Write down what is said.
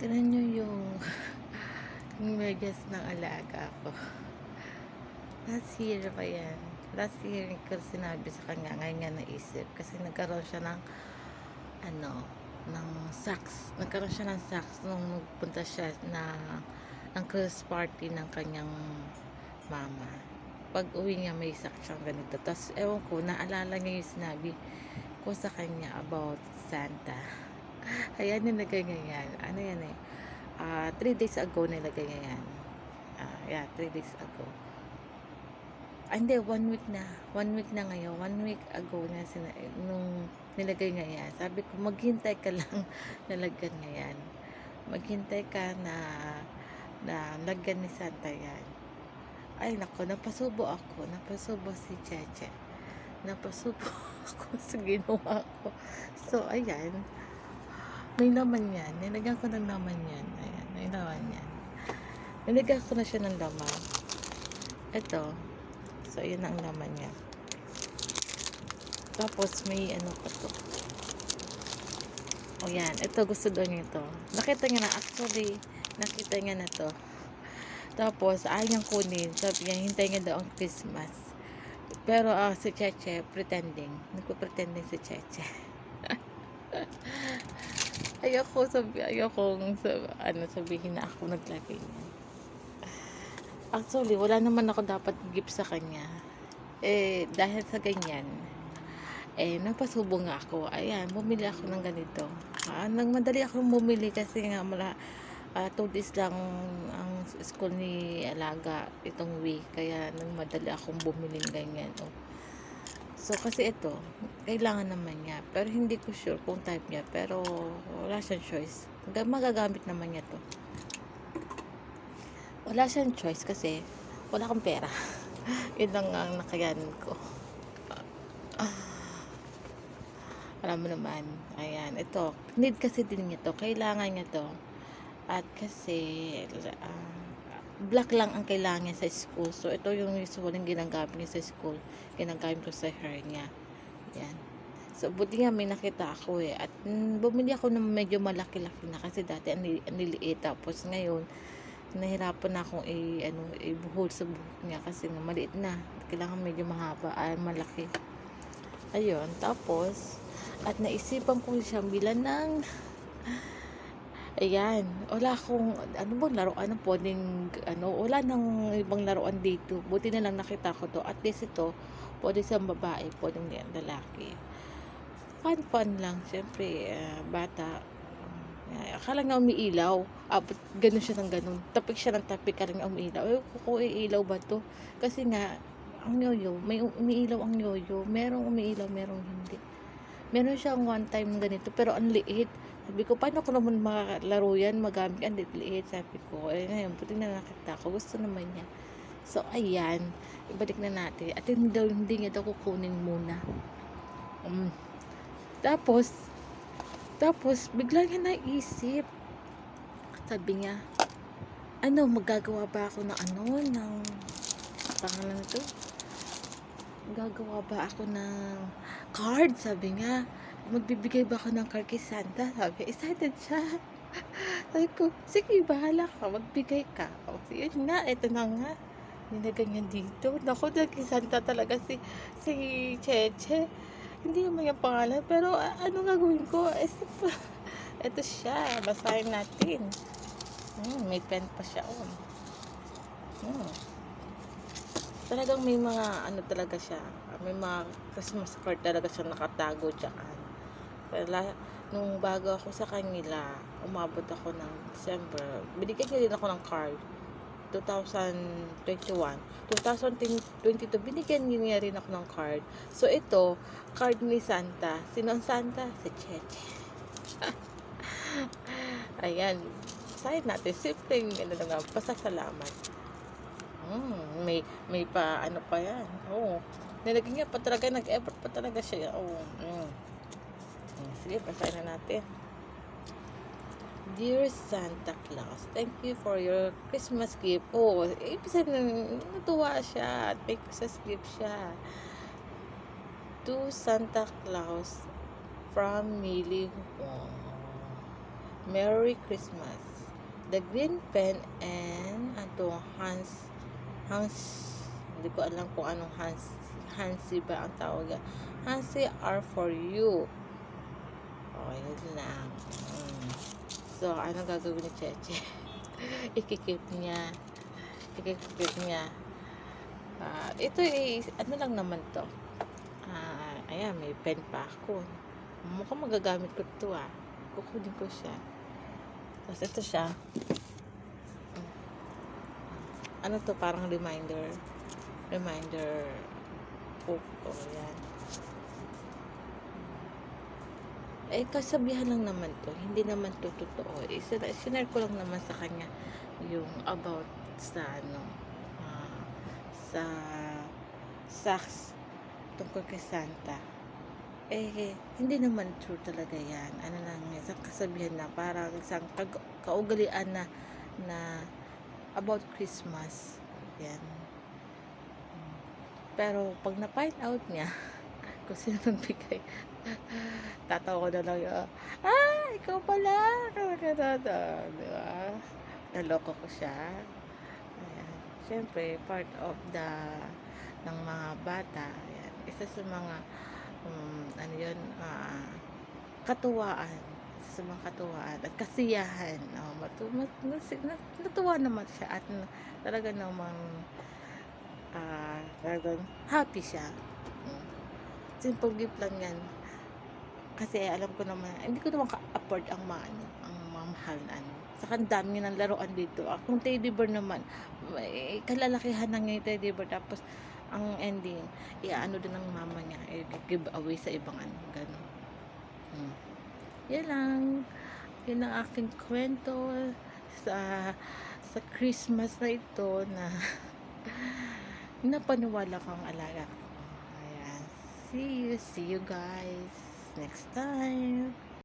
Tignan nyo yung, medyas ng alaga ko. Last year pa yan. Last year ko sinabi sa kanya, ngayon nga naisip. Kasi nagkaroon siya ng, ano, ng socks. Nagkaroon siya ng socks nung nagpunta siya na, ng cruise party ng kanyang mama. Pag uwi niya, may socks siyang ganito. Tapos, ewan ko, naalala niya yung sinabi ko sa kanya about Santa. Ayan, nilagay niya yan. Ano yan eh? Ah, three days ago nilagay niya yan. Ah, yeah, three days ago. Ah, hindi, one week na. One week na ngayon. One week ago na sina nung nilagay niya yan. Sabi ko, maghintay ka lang nalagyan niya yan. Maghintay ka na na lagyan ni Santa yan. Ay, nako, napasubo ako. Napasubo si Cheche. Napasubo ako sa ginawa ko. So, ayan. May laman yan. Nilagyan ko ng laman yan. Ayan, may laman yan. Nilagyan ko na siya ng laman. Ito. So, yun ang laman niya. Tapos, may ano pa to. O yan. Ito, gusto daw niya ito. Nakita niya na. Actually, nakita niya na to. Tapos, ayaw niyang kunin. Sabi niya, hintay niya daw ang Christmas. Pero, ah, si Cheche, pretending. Nagpo-pretending si Cheche. ayoko sabi ayoko sab, ano sabihin na ako naglagay niyan. Actually, wala naman ako dapat gift sa kanya. Eh, dahil sa ganyan, eh, napasubo nga ako. Ayan, bumili ako ng ganito. Ah, nang madali akong bumili kasi nga mula ah, two days lang ang school ni Alaga itong week. Kaya nang madali akong bumili ganyan. Oh. So, kasi ito, kailangan naman niya. Pero hindi ko sure kung type niya. Pero, wala siyang choice. Ga- Magagamit naman niya to. Wala siyang choice kasi wala akong pera. Yun lang ang nakayanan ko. Alam mo naman. Ayan, ito. Need kasi din niya to. Kailangan niya to. At kasi, ah, black lang ang kailangan sa school. So, ito yung usually ginagamit niya sa school. Ginagamit ko sa hair niya. Yan. So, buti nga may nakita ako eh. At mm, bumili ako ng medyo malaki-laki na kasi dati ang, li- ang liliit. Tapos ngayon, nahirapan na akong i, ano, ibuhol sa buhok niya kasi nga maliit na. Kailangan medyo mahaba, ay malaki. Ayun, tapos, at naisipan ko siyang bilan ng Ayan, wala akong, ano bang laruan ng pwedeng, ano, wala nang ibang laruan dito. Buti na lang nakita ko to. At least ito, pwede sa babae, pwedeng yan lalaki. Fun, fun lang. Siyempre, ah, bata. Uh, akala nga umiilaw. Abot, ganun siya ng ganun. Tapik siya ng tapik, akala nga umiilaw. Eh, kuko, iilaw ba to? Kasi nga, ang yoyo, may umiilaw ang yoyo. Merong umiilaw, merong hindi. Meron siyang one time na ganito, pero ang liit. Sabi ko, paano ko naman makalaro yan, magamit, ang liit. Sabi ko, eh ngayon, puti na nakita ko, gusto naman niya. So, ayan, ibalik na natin. At hindi, daw, hindi niya daw kukunin muna. Um, tapos, tapos, bigla niya naisip. Sabi niya, ano, magagawa ba ako ng ano, ng, pangalan nito? Gagawa ba ako ng card? Sabi niya. Magbibigay ba ako ng card kay Santa? Sabi, excited siya. Sabi ko, sige, bahala ka. Magbigay ka. O, yun nga, ito na nga. Nilagay niya dito. Naku, naging Santa talaga si, si Cheche. Hindi naman yung pangalan. Pero, a- ano gagawin ko? Ito, ito siya. Basahin natin. Hmm, may pen pa siya. Oh. Hmm talagang may mga ano talaga siya may mga Christmas card talaga siya nakatago dyan pero la, nung bago ako sa kanila umabot ako ng December binigyan niya din ako ng card 2021 2022 binigyan niya rin ako ng card so ito card ni Santa sino ang Santa? si Cheche ayan side natin simpleng ano na nga pasasalamat Mm, may may pa ano pa yan. Oo. Nilagyan niya pa talaga nag-effort pa talaga siya. Oo. Mm. Mm, Sige, basahin na natin. Dear Santa Claus, thank you for your Christmas gift. Oh, ibig sabihin, natuwa siya. May Christmas gift siya. To Santa Claus from Millie Wong. Merry Christmas. The Green Pen and ano Hans Hans hindi ko alam kung anong Hans Hansi ba ang tawag. Hansi are for you. Oh, yun lang. Mm. So, ano gagawin ni Cheche? Ikikip niya. Ikikip niya. Ah, ito eh, ano lang naman to. Ah, ayan, may pen pa ako. Mukhang magagamit ko to ah. Kukunin ko siya. Tapos ito siya. Ano to, parang reminder. Reminder book. O, yan. Eh, kasabihan lang naman to. Hindi naman to totoo. Eh, sin- sinare ko lang naman sa kanya yung about sa ano, ah, sa sacks tungkol kay Santa. Eh, hindi naman true talaga yan. Ano lang, isang kasabihan na parang isang kag- kaugalian na na about Christmas. Yan. Pero pag na-find out niya kung sino nagbigay, tatawa ko na lang yun. Ah, ikaw pala! Di ba? Naloko ko siya. Ayan. Siyempre, part of the ng mga bata. Ayan. Isa sa mga um, ano yun, ah, katuwaan. Sa mga katuwaan at kasiyahan. Oh, matu, mat, natuwa naman siya at talaga namang ah, talagang happy siya. Simple gift lang yan. Kasi alam ko naman, hindi ko naman ka-afford ang mga, ano, ang mga mahal na ano. Saka ang dami ng laruan dito. Akong teddy bear naman, may kalalakihan nga yung teddy bear. Tapos, ang ending, iaano din ng mama niya, i-give away sa ibang ano, gano'n. Hmm. Yan lang. Yan ang aking kwento sa sa Christmas na ito na napaniwala kang alaga. See you. See you guys next time.